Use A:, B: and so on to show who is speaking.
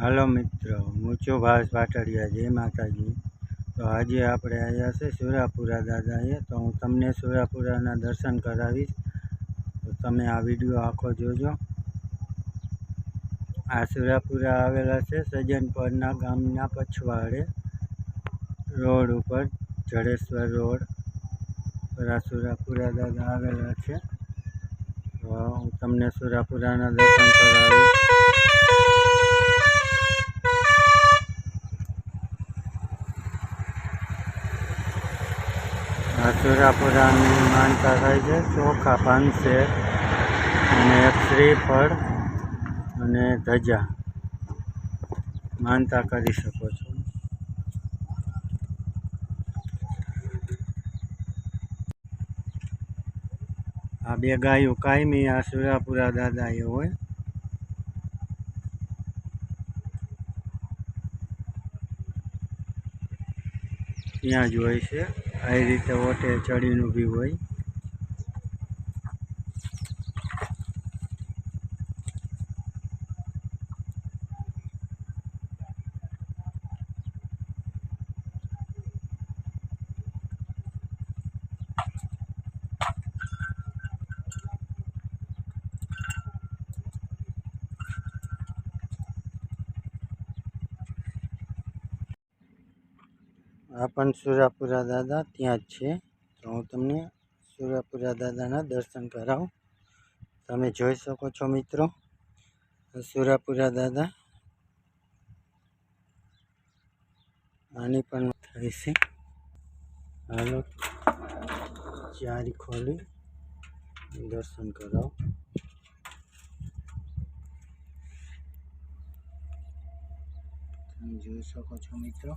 A: હાલો મિત્રો, હું છું પાટડિયા, જય માતાજી. તો આજે આપણે આવ્યા છે સુરાપુરા દાદાએ, તો હું તમને સુરાપુરાના દર્શન કરાવીશ. તો તમે આ વીડિયો આખો જોજો. આ સુરાપુરા આવેલા છે સજ્જનપરના ગામના પછવાડે. રોડ ઉપર, જડેશ્વર રોડ પર આ સુરાપુરા દાદા આવેલા છે. તો હું તમને સુરાપુરાના દર્શન કરાવીશ. આ સુરાપુરાની માનતા થાય છે. ચોખા પાંચસે અને એક શ્રીફળ અને ધજા. માનતા કરી શકો છો. આ બે ગાયો કાયમી, આ સુરાપુરા દાદા એ હોય. ત્યાં જ હોય છે. આવી રીતે ઓટે ચડીને ઊભી હોય. આ પણ સુરાપુરા દાદા ત્યાં જ છે. તો હું તમને સુરાપુરા દાદાના દર્શન કરાવું. તમે જોઈ શકો છો મિત્રો, સુરાપુરા દાદા. આની પણ થઈ છે. હાલો, ચારી ખોલી દર્શન કરાવો. તમે જોઈ શકો છો મિત્રો